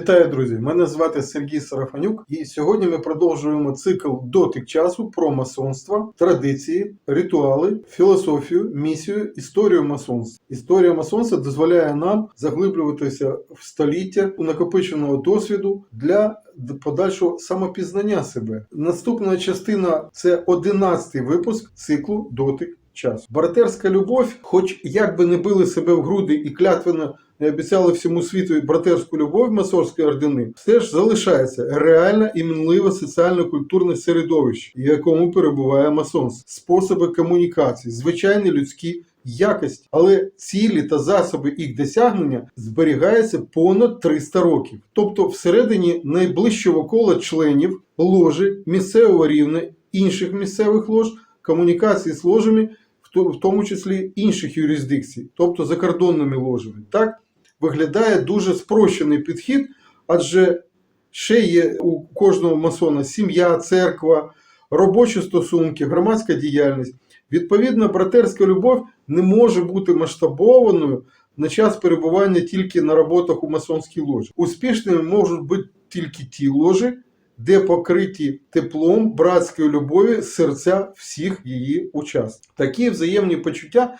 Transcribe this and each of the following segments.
Вітаю, друзі! Мене звати Сергій Сарафанюк, і сьогодні ми продовжуємо цикл дотик часу про масонство, традиції, ритуали, філософію, місію, історію масонства. Історія масонства дозволяє нам заглиблюватися в століття у накопиченого досвіду для подальшого самопізнання себе. Наступна частина це 11 випуск циклу дотик часу. Братерська любов, хоч як би не били себе в груди і клятвенно не обіцяли всьому світу братерську любов масорської ордени, все ж залишається реальне і мінливе соціально-культурне середовище, в якому перебуває масонство, способи комунікації, звичайні людські якості, але цілі та засоби їх досягнення зберігаються понад 300 років. Тобто, всередині найближчого кола членів ложі місцевого рівня, інших місцевих лож, комунікації з ложами, в тому числі інших юрисдикцій, тобто закордонними ложами. Так виглядає дуже спрощений підхід, адже ще є у кожного масона сім'я, церква, робочі стосунки, громадська діяльність. Відповідно, братерська любов не може бути масштабованою на час перебування тільки на роботах у масонській ложі. Успішними можуть бути тільки ті ложі, де покриті теплом братської любові серця всіх її учасників. Такі взаємні почуття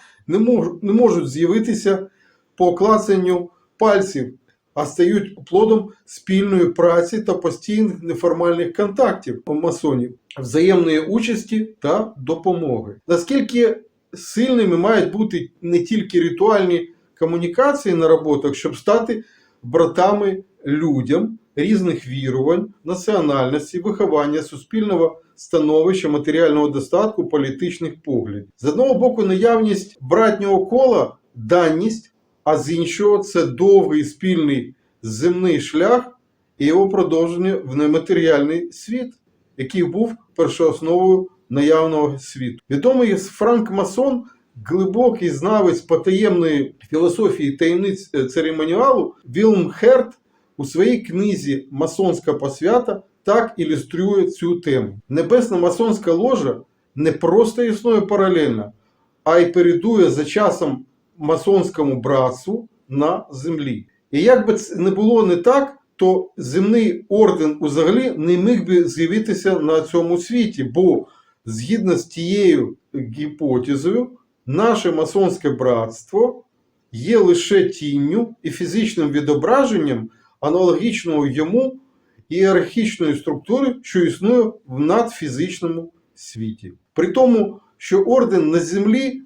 не можуть, з'явитися по клацанню пальців, а стають плодом спільної праці та постійних неформальних контактів масонів, взаємної участі та допомоги. Наскільки сильними мають бути не тільки ритуальні комунікації на роботах, щоб стати братами людям різних вірувань, національності, виховання, суспільного становища, матеріального достатку, політичних поглядів. З одного боку, наявність братнього кола, даність, а з іншого це довгий спільний земний шлях і його продовження в нематеріальний світ, який був першоосновою наявного світу. Відомий Франк Масон, глибокий знавець потаємної філософії таємниць е, церемоніалу, Вілм Херт у своїй книзі Масонська посвята так ілюструє цю тему. Небесна масонська ложа не просто існує паралельно, а й передує за часом масонському братству на землі. І як би це не було не так, то земний орден взагалі не міг би з'явитися на цьому світі, бо згідно з тією гіпотезою, наше масонське братство є лише тінню і фізичним відображенням аналогічного йому ієрархічної структури, що існує в надфізичному світі. При тому, що орден на землі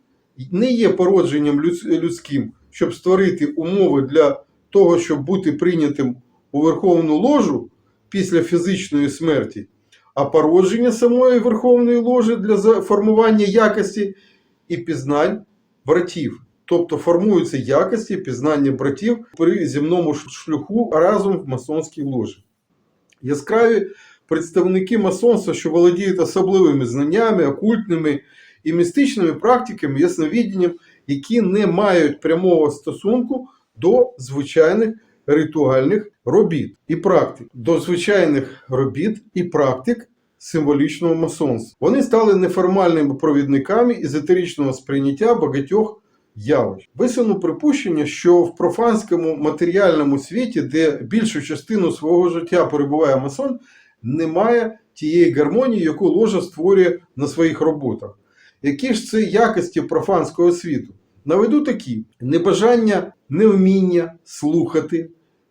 не є породженням людським, щоб створити умови для того, щоб бути прийнятим у Верховну ложу після фізичної смерті, а породження самої Верховної ложі для формування якості і пізнань братів. Тобто формуються якості пізнання братів при земному ш- шляху разом в масонській ложі. Яскраві представники масонства, що володіють особливими знаннями, окультними і містичними практиками, ясновідінням, які не мають прямого стосунку до звичайних ритуальних робіт і практик, до звичайних робіт і практик символічного масонства. Вони стали неформальними провідниками езотеричного сприйняття багатьох явищ. Висуну припущення, що в профанському матеріальному світі, де більшу частину свого життя перебуває масон, немає тієї гармонії, яку ложа створює на своїх роботах. Які ж це якості профанського світу? Наведу такі: небажання, невміння слухати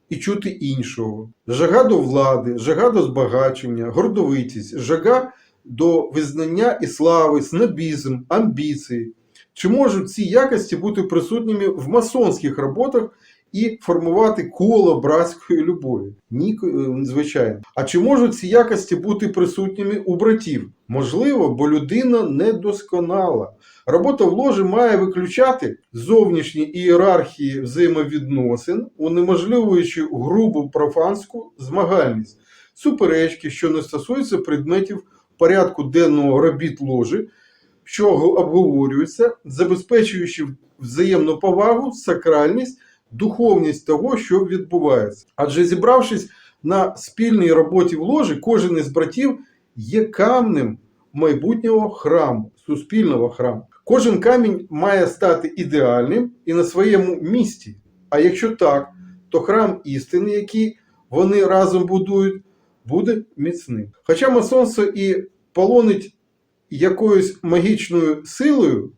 і чути іншого, жага до влади, жага до збагачення, гордовитість, жага до визнання і слави, снобізм, амбіції. Чи можуть ці якості бути присутніми в масонських роботах і формувати коло братської любові? Ні, е, звичайно. А чи можуть ці якості бути присутніми у братів? Можливо, бо людина недосконала. Робота в ложі має виключати зовнішні ієрархії взаємовідносин, унеможливуючи грубу профанську змагальність, суперечки, що не стосуються предметів порядку денного робіт ложі, що обговорюються, забезпечуючи взаємну повагу, сакральність, духовність того, що відбувається. Адже зібравшись на спільній роботі в ложі, кожен із братів є камнем майбутнього храму, суспільного храму. Кожен камінь має стати ідеальним і на своєму місці. А якщо так, то храм істини, який вони разом будують, буде міцним. Хоча масонство і полонить якоюсь магічною силою,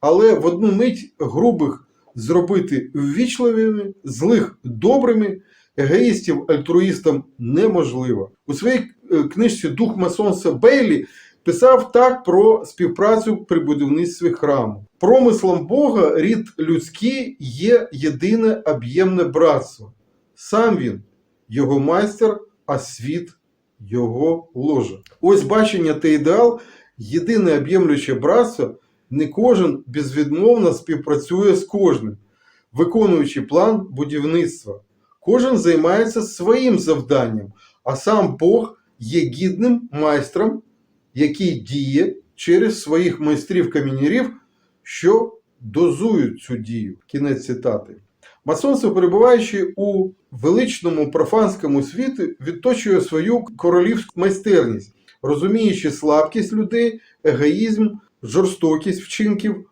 але в одну мить грубих зробити ввічливими, злих добрими, егоїстів альтруїстам неможливо. У своїй е, книжці Дух масонства Бейлі писав так про співпрацю при будівництві храму. Промислом Бога рід людський є єдине об'ємне братство. Сам він, його майстер, а світ його ложа. Ось бачення та ідеал, єдине об'ємлюче братство, не кожен безвідмовно співпрацює з кожним, виконуючи план будівництва. Кожен займається своїм завданням, а сам Бог є гідним майстром, який діє через своїх майстрів-камінірів, що дозують цю дію. Кінець цитати. Масонство, перебуваючи у величному профанському світі, відточує свою королівську майстерність, розуміючи слабкість людей, егоїзм, жорстокість вчинків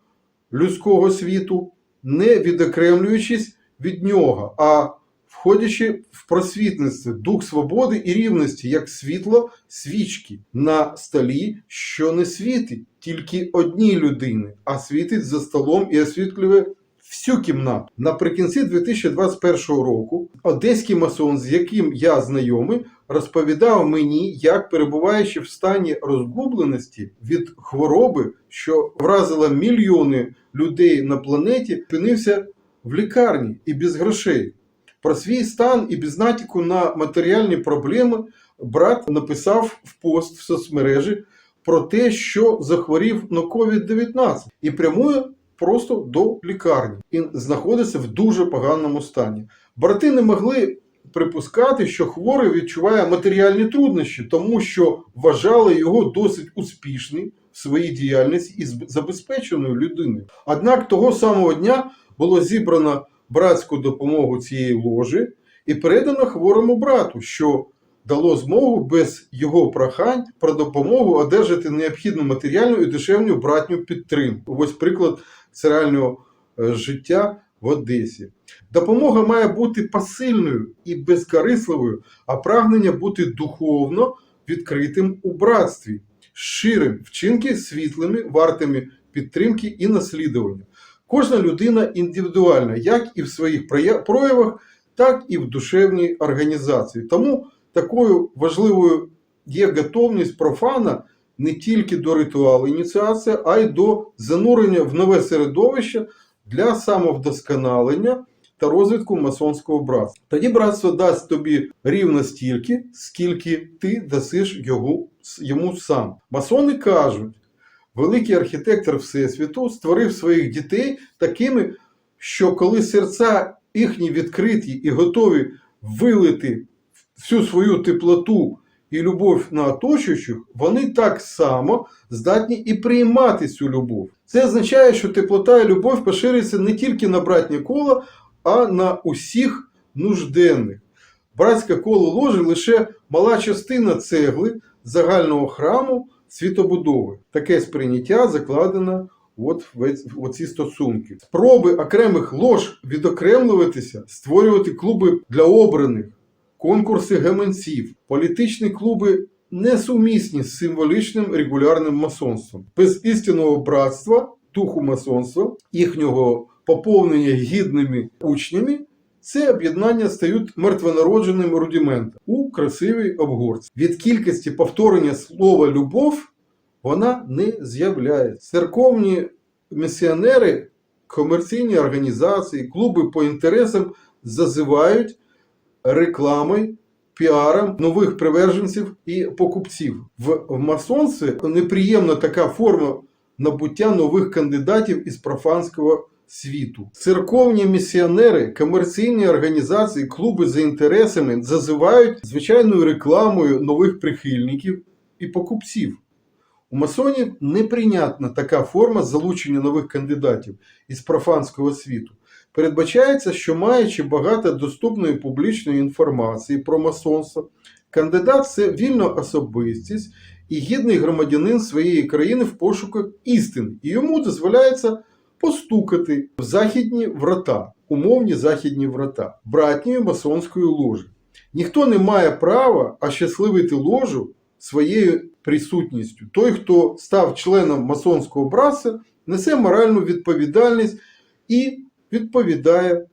людського світу, не відокремлюючись від нього, а входячи в просвітництво, дух свободи і рівності, як світло свічки на столі, що не світить тільки одній людині, а світить за столом і освітлює всю кімнату. Наприкінці 2021 року одеський масон, з яким я знайомий, розповідав мені, як перебуваючи в стані розгубленості від хвороби, що вразила мільйони людей на планеті, опинився в лікарні і без грошей. Про свій стан і без натяку на матеріальні проблеми брат написав в пост в соцмережі про те, що захворів на COVID-19 і прямує просто до лікарні і знаходиться в дуже поганому стані. Брати не могли припускати, що хворий відчуває матеріальні труднощі, тому що вважали його досить успішним в своїй діяльності і забезпеченою людиною. Однак того самого дня було зібрано братську допомогу цієї ложі і передано хворому брату, що дало змогу без його прохань про допомогу одержати необхідну матеріальну і дешевну братню підтримку. Ось приклад це реального е, життя в Одесі. Допомога має бути посильною і безкорисливою, а прагнення бути духовно відкритим у братстві, щирим, вчинки світлими, вартими підтримки і наслідування. Кожна людина індивідуальна, як і в своїх проявах, так і в душевній організації. Тому такою важливою є готовність профана не тільки до ритуалу ініціації, а й до занурення в нове середовище для самовдосконалення та розвитку масонського братства. Тоді братство дасть тобі рівно стільки, скільки ти дасиш його, йому сам. Масони кажуть, великий архітектор Всесвіту створив своїх дітей такими, що коли серця їхні відкриті і готові вилити всю свою теплоту і любов на оточуючих, вони так само здатні і приймати цю любов. Це означає, що теплота і любов поширюється не тільки на братнє коло, а на усіх нужденних. Братське коло ложі лише мала частина цегли загального храму світобудови. Таке сприйняття закладено от в ці стосунки. Спроби окремих лож відокремлюватися, створювати клуби для обраних, конкурси гаманців, політичні клуби несумісні з символічним регулярним масонством. Без істинного братства, духу масонства, їхнього поповнення гідними учнями. Це об'єднання стають мертвонародженим рудиментом у красивій обгорці. Від кількості повторення слова любов вона не з'являється. Церковні місіонери, комерційні організації, клуби по інтересам зазивають рекламою, піаром нових приверженців і покупців. В масонстві неприємна така форма набуття нових кандидатів із профанського світу. Церковні місіонери, комерційні організації, клуби за інтересами зазивають звичайною рекламою нових прихильників і покупців. У масонів неприйнятна така форма залучення нових кандидатів із профанського світу. Передбачається, що маючи багато доступної публічної інформації про масонство, кандидат це вільна особистість і гідний громадянин своєї країни в пошуках істини, і йому дозволяється постукати в західні врата, умовні західні врата, братньої масонської ложі. Ніхто не має права ощасливити ложу своєю присутністю. Той, хто став членом масонського братства, несе моральну відповідальність і відповідає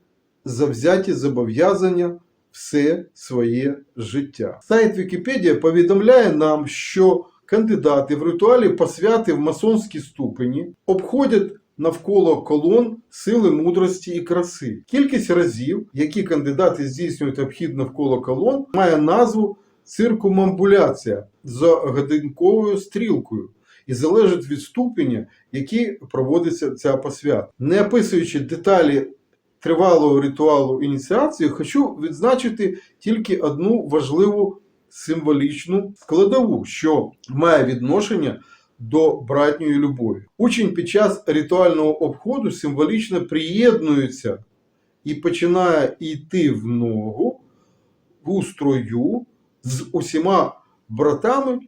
за взяті зобов'язання все своє життя. Сайт Вікіпедія повідомляє нам, що кандидати в ритуалі посвяти в масонські ступені обходять навколо колон сили мудрості і краси. Кількість разів, які кандидати здійснюють обхід навколо колон, має назву циркумамбуляція за годинковою стрілкою і залежить від ступеня, які проводиться ця посвята. Не описуючи деталі тривалого ритуалу ініціації, хочу відзначити тільки одну важливу символічну складову, що має відношення до братньої любові. Учень під час ритуального обходу символічно приєднується і починає йти в ногу у строю з усіма братами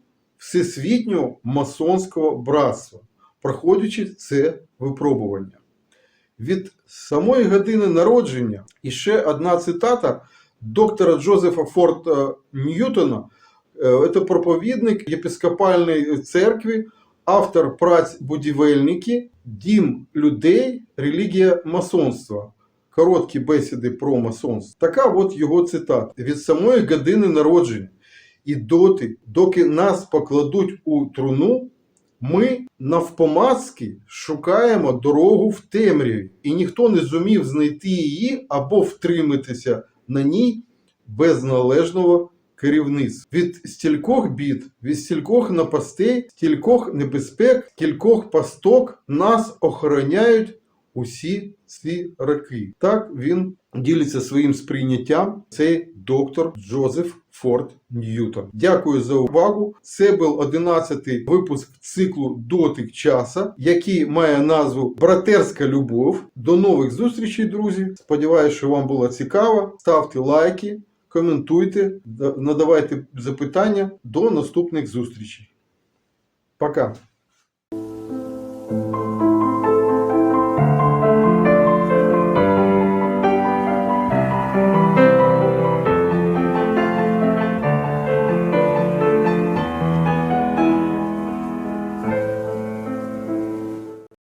всесвітнього масонського братства, проходячи це випробування. Від самої години народження і ще одна цитата доктора Джозефа Форта Ньютона. Е, Це проповідник єпископальної церкви, автор праць будівельники, дім людей, релігія масонства. Короткі бесіди про масонство. Така от його цитата. Від самої години народження і доти, доки нас покладуть у труну, ми навпомацки шукаємо дорогу в темряві, і ніхто не зумів знайти її або втриматися на ній без належного керівництва. Від стількох бід, від стількох напастей, стількох небезпек, кількох пасток нас охороняють усі ці роки. Так він ділиться своїм сприйняттям цей доктор Джозеф Форд Ньютон. Дякую за увагу. Це був 11-й випуск циклу Дотик часа, який має назву Братерська любов. До нових зустрічей, друзі. Сподіваюся, що вам було цікаво. Ставте лайки, коментуйте, надавайте запитання. До наступних зустрічей. Пока.